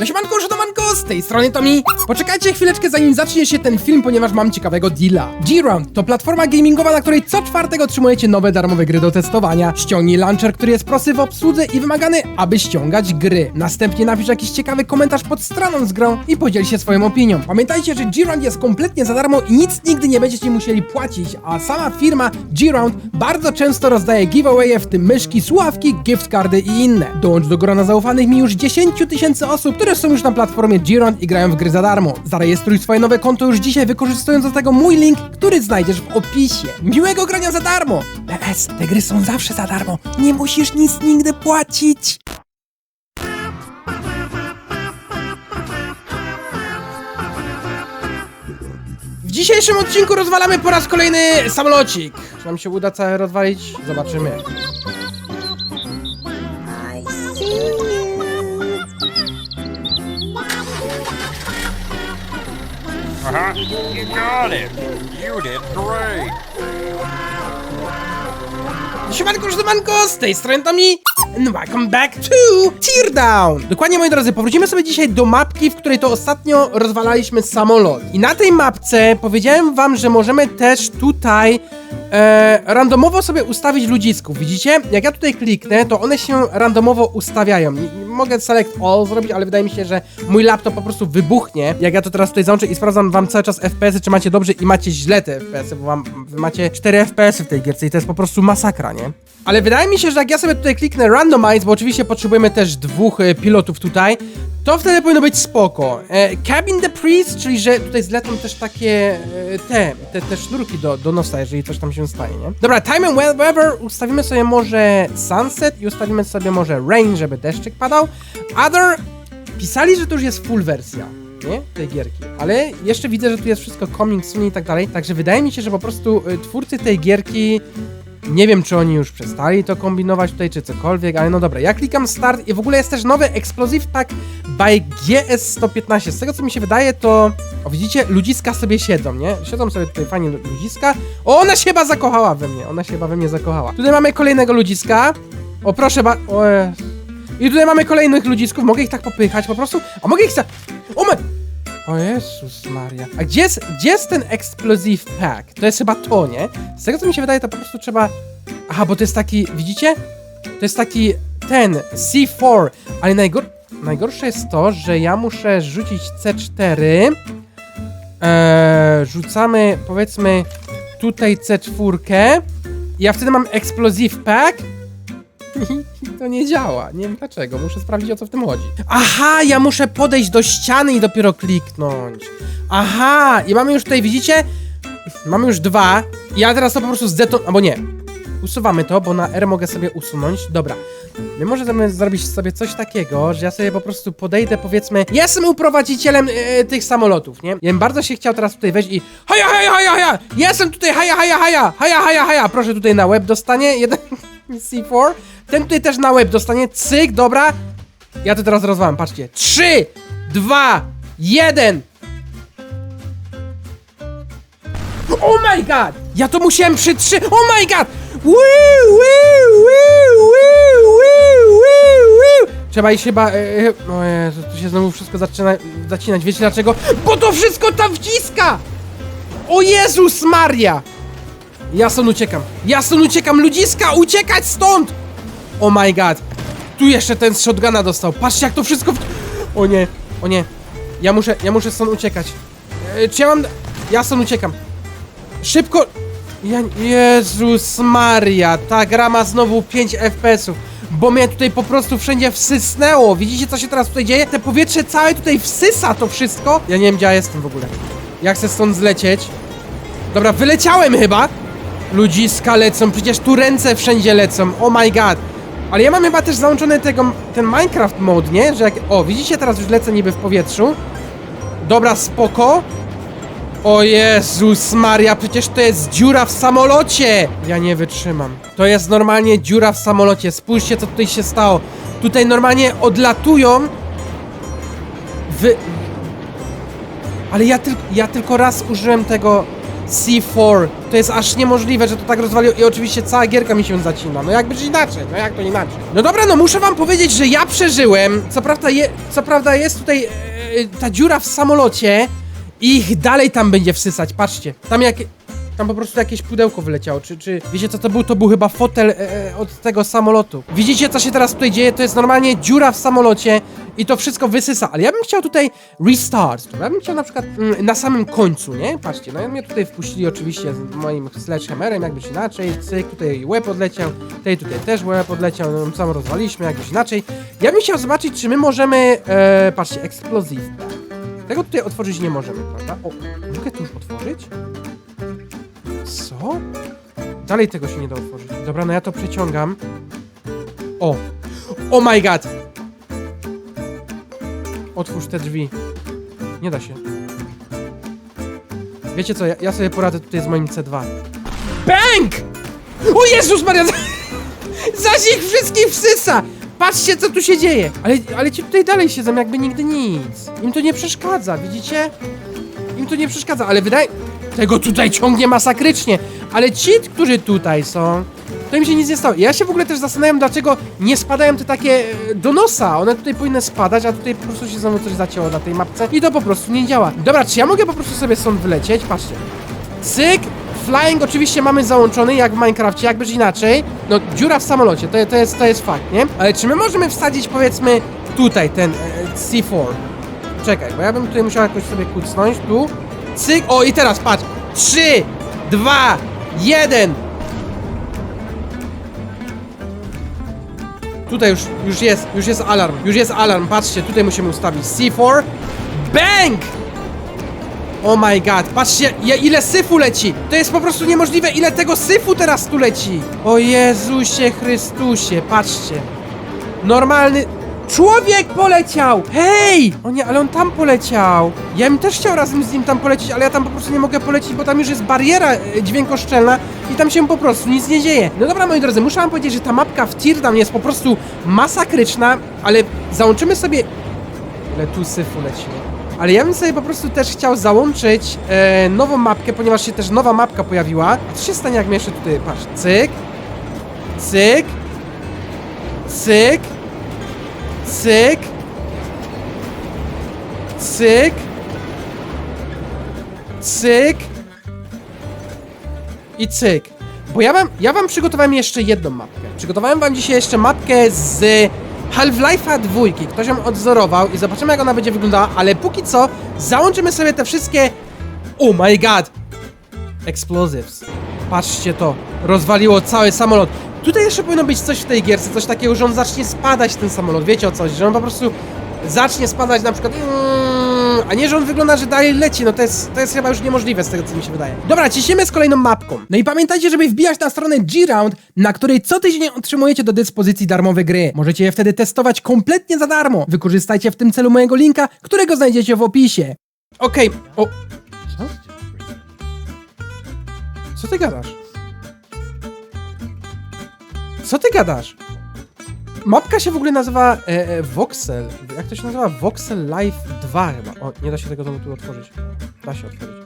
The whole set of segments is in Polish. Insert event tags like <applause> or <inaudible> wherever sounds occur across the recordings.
No siemanko, szadomanko, z tej strony Tomi. Poczekajcie chwileczkę zanim zacznie się ten film, ponieważ mam ciekawego deala. G-Round to platforma gamingowa, na której co czwartek otrzymujecie nowe darmowe gry do testowania. Ściągnij launcher, który jest prosty w obsłudze i wymagany, aby ściągać gry. Następnie napisz jakiś ciekawy komentarz pod stroną z grą i podziel się swoją opinią. Pamiętajcie, że G-Round jest kompletnie za darmo i nic nigdy nie będziecie musieli płacić, a sama firma G-Round bardzo często rozdaje giveawaye, w tym myszki, słuchawki, gift cardy i inne. Dołącz do grona zaufanych mi już 10 tysięcy osób, które są już na platformie G-Round i grają w gry za darmo. Zarejestruj swoje nowe konto już dzisiaj, wykorzystując do tego mój link, który znajdziesz w opisie. Miłego grania za darmo! PS, te gry są zawsze za darmo. Nie musisz nic nigdy płacić. W dzisiejszym odcinku rozwalamy po raz kolejny samolocik. Czy nam się uda całe rozwalić? Zobaczymy. Uh-huh. You got it. You did great. Siemanko, siemanko, z tej strony Tomi and welcome back to Teardown! Dokładnie, moi drodzy, powrócimy sobie dzisiaj do mapki, w której to ostatnio rozwalaliśmy samolot. I na tej mapce powiedziałem wam, że możemy też tutaj e, randomowo sobie ustawić ludzisków. Widzicie? Jak ja tutaj kliknę, to one się randomowo ustawiają. Mogę select all zrobić, ale wydaje mi się, że mój laptop po prostu wybuchnie. Jak ja to teraz tutaj załączę i sprawdzam wam cały czas FPS-y, czy macie dobrze i macie źle te FPS-y, bo wam, wy macie 4 FPS-y w tej gierce i to jest po prostu masakra, nie? Ale wydaje mi się, że jak ja sobie tutaj kliknę randomize, bo oczywiście potrzebujemy też dwóch e, pilotów tutaj, to wtedy powinno być spoko. E, cabin the Priest, czyli że tutaj zlecą też takie e, te, te, te sznurki do, do nosa, jeżeli coś tam się stanie, nie? Dobra, time and weather ustawimy sobie może sunset i ustawimy sobie może rain, żeby deszczyk padał. Other pisali, że to już jest full wersja. Nie? Tej gierki. Ale jeszcze widzę, że tu jest wszystko coming soon i tak dalej. Także wydaje mi się, że po prostu y, twórcy tej gierki nie wiem, czy oni już przestali to kombinować tutaj, czy cokolwiek, ale no dobra. Ja klikam start i w ogóle jest też nowy Explosive Pack by GS115. Z tego, co mi się wydaje, to... O, widzicie? Ludziska sobie siedzą, nie? Siedzą sobie tutaj fajnie ludziska. O, ona się chyba zakochała we mnie. Ona się chyba we mnie zakochała. Tutaj mamy kolejnego ludziska. O, proszę ba... O, Jezu. I tutaj mamy kolejnych ludzisków. Mogę ich tak popychać po prostu? A mogę ich za... O, my... O Jezus Maria. A gdzie jest, gdzie jest ten Explosive Pack? To jest chyba to, nie? Z tego co mi się wydaje, to po prostu trzeba... Aha, bo to jest taki, widzicie? To jest taki ten C4, ale najgor... najgorsze jest to, że ja muszę rzucić C4. Eee, rzucamy, powiedzmy, tutaj C4. I ja wtedy mam Explosive Pack. <laughs> To nie działa. Nie wiem dlaczego. Muszę sprawdzić o co w tym chodzi. Aha, ja muszę podejść do ściany i dopiero kliknąć. Aha, i mamy już tutaj, widzicie? Mamy już dwa. Ja teraz to po prostu zdeton... Albo nie. Usuwamy to, bo na R mogę sobie usunąć. Dobra. My możemy zrobić sobie coś takiego, że ja sobie po prostu podejdę, powiedzmy, ja jestem uprowadzicielem e, tych samolotów, nie? Ja bym bardzo się chciał teraz tutaj wejść i haja, haja, haja, haja! Ja jestem tutaj, haja, haja, haja! Haja, haja, haja! Proszę tutaj na web dostanie jeden C4. Ten tutaj też na web dostanie, cyk, dobra. Ja to teraz rozwalam, patrzcie. 3, 2, 1. Oh my god! Ja to musiałem przytrzymać. Oh my god! Woo, woo, woo, woo, woo, woo, woo. Trzeba iść chyba. E, o Jezu, tu się znowu wszystko zaczyna zacinać. Wiecie dlaczego? Bo to wszystko tam wciska! O Jezus Maria! Ja stąd uciekam. Ja stąd uciekam. Ludziska, uciekać stąd! Oh my god. Tu jeszcze ten z shotguna dostał. Patrzcie jak to wszystko w... O nie, o nie. Ja muszę, ja muszę stąd uciekać. E, czy ja mam... Ja stąd uciekam. Szybko! Ja... Jezus Maria, ta gra ma znowu 5 FPS-ów. Bo mnie tutaj po prostu wszędzie wsysnęło. Widzicie co się teraz tutaj dzieje? Te powietrze całe tutaj wsysa to wszystko. Ja nie wiem gdzie ja jestem w ogóle. Jak chcę stąd zlecieć? Dobra, wyleciałem chyba. Ludziska lecą, przecież tu ręce wszędzie lecą. Oh my god. Ale ja mam chyba też załączony tego, ten Minecraft mode, nie? Że jak... O, widzicie, teraz już lecę niby w powietrzu. Dobra, spoko. O Jezus Maria, przecież to jest dziura w samolocie! Ja nie wytrzymam. To jest normalnie dziura w samolocie. Spójrzcie, co tutaj się stało. Tutaj normalnie odlatują. Wy... Ale ja, ja tylko raz użyłem tego C4. To jest aż niemożliwe, że to tak rozwaliło i oczywiście cała gierka mi się zacina. No jakbyś inaczej, no jak to inaczej. No dobra, no muszę wam powiedzieć, że ja przeżyłem. Co prawda, je, co prawda jest tutaj e, ta dziura w samolocie i ich dalej tam będzie wsysać, patrzcie. Tam jak... Tam po prostu jakieś pudełko wyleciało, czy, czy wiecie co to był? To był chyba fotel e, e, od tego samolotu. Widzicie co się teraz tutaj dzieje? To jest normalnie dziura w samolocie i to wszystko wysysa, ale ja bym chciał tutaj restart. Ja bym chciał na przykład mm, na samym końcu, nie? Patrzcie, no i mnie tutaj wpuścili oczywiście z moim sledgehammerem, jakbyś inaczej, cyk, tutaj łeb odleciał, tutaj tutaj też łeb odleciał, no sam rozwaliśmy, jakbyś inaczej. Ja bym chciał zobaczyć, czy my możemy, e, patrzcie, explosive. Tego tutaj otworzyć nie możemy, prawda? O, mogę tu już otworzyć? Co? Dalej tego się nie da otworzyć. Dobra, no ja to przeciągam. O! Oh my god! Otwórz te drzwi. Nie da się. Wiecie co, ja, ja sobie poradzę tutaj z moim C2. BANG! O Jezus Maria! <laughs> Zaś ich wszystkich wsysa! Patrzcie, co tu się dzieje! Ale, ale ci tutaj dalej siedzą, jakby nigdy nic. Im to nie przeszkadza, widzicie? Im to nie przeszkadza, ale wydaje... Tego tutaj ciągnie masakrycznie, ale ci, którzy tutaj są, to im się nic nie stało. Ja się w ogóle też zastanawiam, dlaczego nie spadają te takie e, do nosa. One tutaj powinny spadać, a tutaj po prostu się znowu coś zacięło na tej mapce i to po prostu nie działa. Dobra, czy ja mogę po prostu sobie stąd wylecieć? Patrzcie. Cyk! Flying oczywiście mamy załączony, jak w Minecrafcie, jakbyś inaczej. No, dziura w samolocie, to, to, jest, to jest fakt, nie? Ale czy my możemy wsadzić, powiedzmy, tutaj ten e, C4? Czekaj, bo ja bym tutaj musiał jakoś sobie kucnąć, tu. Cyk, o i teraz patrz. 3, 2, 1. Tutaj już, już jest, już jest alarm, już jest alarm, patrzcie, tutaj musimy ustawić C4. Bang! Oh my god, patrzcie, ile syfu leci! To jest po prostu niemożliwe, ile tego syfu teraz tu leci! O Jezusie Chrystusie, patrzcie. Normalny... Człowiek poleciał! Hej! O nie, ale on tam poleciał. Ja bym też chciał razem z nim tam polecieć, ale ja tam po prostu nie mogę polecieć, bo tam już jest bariera e, dźwiękoszczelna i tam się po prostu nic nie dzieje. No dobra, moi drodzy, muszę wam powiedzieć, że ta mapka w Teardown jest po prostu masakryczna, ale załączymy sobie... Ile tu syfu leci. Ale ja bym sobie po prostu też chciał załączyć e, nową mapkę, ponieważ się też nowa mapka pojawiła. A co się stanie, jak my jeszcze tutaj, patrz, cyk, cyk, cyk, cyk, cyk, cyk i cyk. Bo ja wam, ja wam przygotowałem jeszcze jedną mapkę. Przygotowałem wam dzisiaj jeszcze mapkę z Half-Life'a dwójki. Ktoś ją odzorował i zobaczymy jak ona będzie wyglądała, ale póki co załączymy sobie te wszystkie... Oh my god! Explosives. Patrzcie to. Rozwaliło cały samolot. Tutaj jeszcze powinno być coś w tej gierce, coś takiego, że on zacznie spadać ten samolot. Wiecie o coś, że on po prostu zacznie spadać na przykład... mm, A nie, że on wygląda, że dalej leci. No to jest, to jest chyba już niemożliwe z tego, co mi się wydaje. Dobra, ciśniemy z kolejną mapką. No i pamiętajcie, żeby wbijać na stronę G-Round, na której co tydzień otrzymujecie do dyspozycji darmowe gry. Możecie je wtedy testować kompletnie za darmo. Wykorzystajcie w tym celu mojego linka, którego znajdziecie w opisie. Okej, o... Co? Co ty gadasz? Co ty gadasz? Mapka się w ogóle nazywa e, e, Voxel. Jak to się nazywa? Voxel Live 2 chyba. O, nie da się tego tu otworzyć. Da się otworzyć.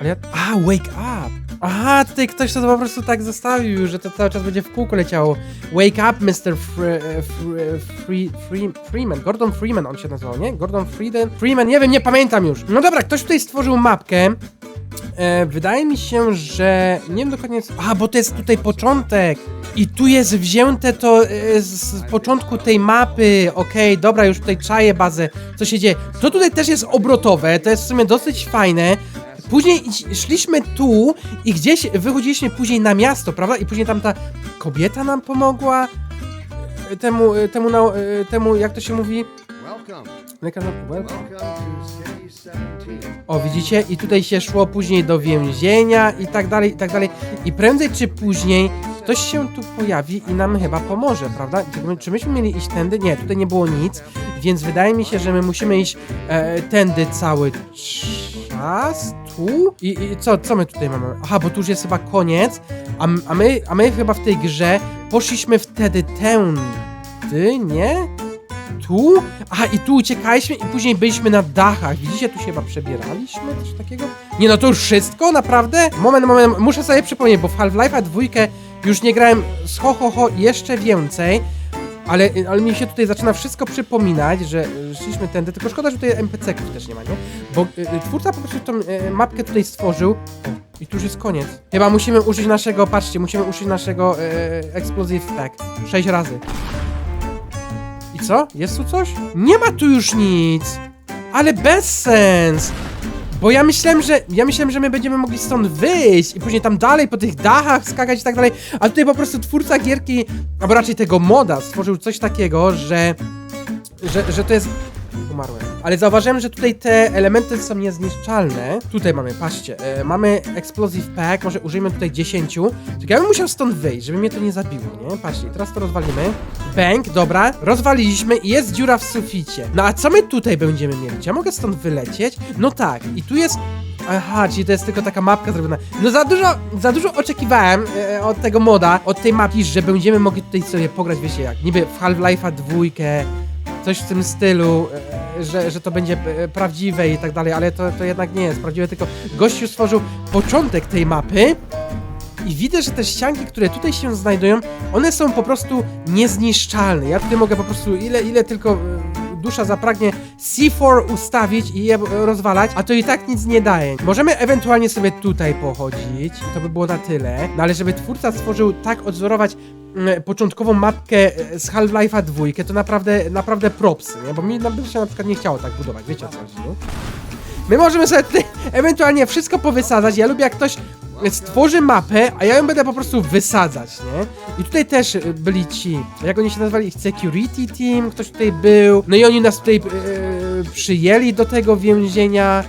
Ale ja... A, wake up! Aha, tutaj ktoś to po prostu tak zostawił, że to cały czas będzie w kółko leciało. Wake up, Mr. Fre, e, Fre, Free, Free, Freeman. Gordon Freeman on się nazywał, nie? Gordon Freeman? Freeman, nie wiem, nie pamiętam już. No dobra, ktoś tutaj stworzył mapkę. E, wydaje mi się, że nie wiem dokładnie. A, bo to jest tutaj początek. I tu jest wzięte to e, z początku tej mapy. Okej, dobra, już tutaj czaję bazę. Co się dzieje? To tutaj też jest obrotowe, to jest w sumie dosyć fajne. Później szliśmy tu i gdzieś wychodziliśmy później na miasto, prawda? I później tam ta kobieta nam pomogła. E, Temu, e, temu, na, e, temu jak to się mówi? Welcome. Welcome Welcome to City 17. O, widzicie? I tutaj się szło później do więzienia i tak dalej, i tak dalej. I prędzej czy później ktoś się tu pojawi i nam chyba pomoże, prawda? Czy Czy myśmy mieli iść tędy? Nie, tutaj nie było nic, więc wydaje mi się, że my musimy iść e, tędy cały czas. Tu? I, I co, co my tutaj mamy? Aha, bo tu już jest chyba koniec, a, a, my, a my chyba w tej grze poszliśmy wtedy tędy, nie? Tu? Aha, i tu uciekaliśmy i później byliśmy na dachach. Widzicie, tu się chyba przebieraliśmy, coś takiego? Nie no, to już wszystko? Naprawdę? Moment, moment, muszę sobie przypomnieć, bo w Half-Life'a dwójkę już nie grałem z ho, ho, ho jeszcze więcej. Ale, ale mi się tutaj zaczyna wszystko przypominać, że y, szliśmy tędy, tylko szkoda, że tutaj NPC-ków też nie ma, nie? Bo y, twórca po prostu tą y, mapkę tutaj stworzył. I tu już jest koniec. Chyba musimy użyć naszego, patrzcie, musimy użyć naszego y, Explosive Pack. Sześć razy. Co? Jest tu coś? Nie ma tu już nic! Ale bez sens! Bo ja myślałem, że ja myślałem, że my będziemy mogli stąd wyjść i później tam dalej po tych dachach skakać i tak dalej, a tutaj po prostu twórca gierki, albo raczej tego moda stworzył coś takiego, że że, że to jest umarłem. Ale zauważyłem, że tutaj te elementy są niezniszczalne. Tutaj mamy, patrzcie, e, mamy Explosive Pack, może użyjmy tutaj 10. Tylko ja bym musiał stąd wyjść, żeby mnie to nie zabiło, nie? Patrzcie, teraz to rozwalimy. Bang, dobra, rozwaliliśmy i jest dziura w suficie. No a co my tutaj będziemy mieli? Czy ja mogę stąd wylecieć? No tak, i tu jest Aha, czyli to jest tylko taka mapka zrobiona. No za dużo, za dużo oczekiwałem e, od tego moda, od tej mapki, że będziemy mogli tutaj sobie pograć, wiecie jak, niby w Half-Life'a dwójkę, coś w tym stylu, e, że, że to będzie e, prawdziwe i tak dalej, ale to, to jednak nie jest prawdziwe, tylko gościu stworzył początek tej mapy i widzę, że te ścianki, które tutaj się znajdują, one są po prostu niezniszczalne. Ja tutaj mogę po prostu ile, ile tylko e, dusza zapragnie C4 ustawić i je rozwalać, a to i tak nic nie daje. Możemy ewentualnie sobie tutaj pochodzić to by było na tyle, no ale żeby twórca stworzył tak odzorować początkową mapkę e, z Half-Life'a 2, to naprawdę, naprawdę propsy, nie? Bo mi na- by się na przykład nie chciało tak budować, wiecie o co chodzi, nie? My możemy sobie ewentualnie wszystko powysadzać. Ja lubię jak ktoś stworzy mapę, a ja ją będę po prostu wysadzać, nie? I tutaj też y, byli ci, jak oni się nazwali, security team, ktoś tutaj był. No i oni nas tutaj yy, przyjęli do tego więzienia.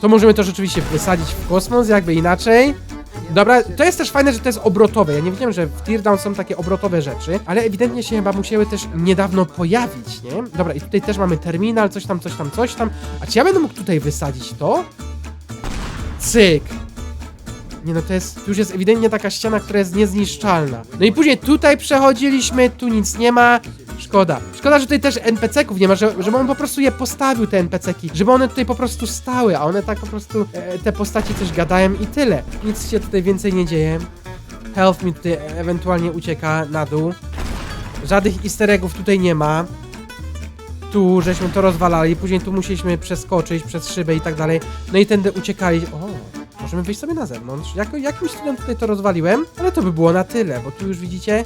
To możemy to rzeczywiście wysadzić w kosmos, jakby inaczej. Dobra, to jest też fajne, że to jest obrotowe. Ja nie wiedziałem, że w Teardown są takie obrotowe rzeczy, ale ewidentnie się chyba musiały też niedawno pojawić, nie? Dobra, i tutaj też mamy terminal, coś tam, coś tam, coś tam. A czy ja będę mógł tutaj wysadzić to? Cyk. Nie no, to jest, tu już jest ewidentnie taka ściana, która jest niezniszczalna. No i później tutaj przechodziliśmy, tu nic nie ma. Szkoda. Szkoda, że tutaj też NPC-ków nie ma, że, żeby on po prostu je postawił, te NPC-ki. Żeby one tutaj po prostu stały, a one tak po prostu, e, te postaci coś gadają i tyle. Nic się tutaj więcej nie dzieje. Health mi tutaj ewentualnie ucieka na dół. Żadnych easter eggów tutaj nie ma. Tu żeśmy to rozwalali, później tu musieliśmy przeskoczyć przez szybę i tak dalej. No i tędy uciekali. O, możemy wyjść sobie na zewnątrz. Jako, jakimś cudem tutaj to rozwaliłem, ale to by było na tyle, bo tu już widzicie,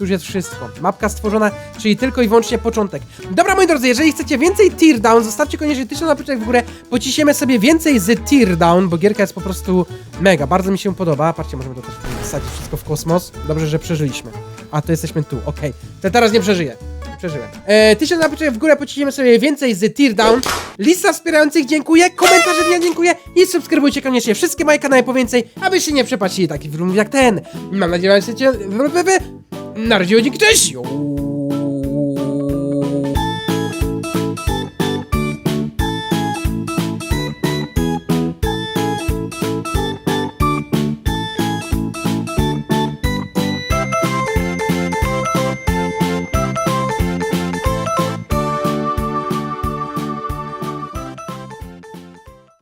już jest wszystko. Mapka stworzona, czyli tylko i wyłącznie początek. Dobra, moi drodzy, jeżeli chcecie więcej Teardown, zostawcie koniecznie 1000 łapeczek w górę, pociśniemy sobie więcej z Teardown, bo gierka jest po prostu mega, bardzo mi się podoba. Patrzcie, możemy to też wsadzić wszystko w kosmos. Dobrze, że przeżyliśmy. A, to jesteśmy tu, okej. To teraz nie przeżyję. Przeżyłem. E, tysiąc łapeczek w górę, pociśniemy sobie więcej z Teardown. Lista wspierających dziękuję, komentarze dnia dziękuję i subskrybujcie koniecznie wszystkie moje kanały po więcej, abyście nie przepatrzyli takich filmów jak ten. Mam nadzieję, że chcecie... Na razie, dzięki, cześć!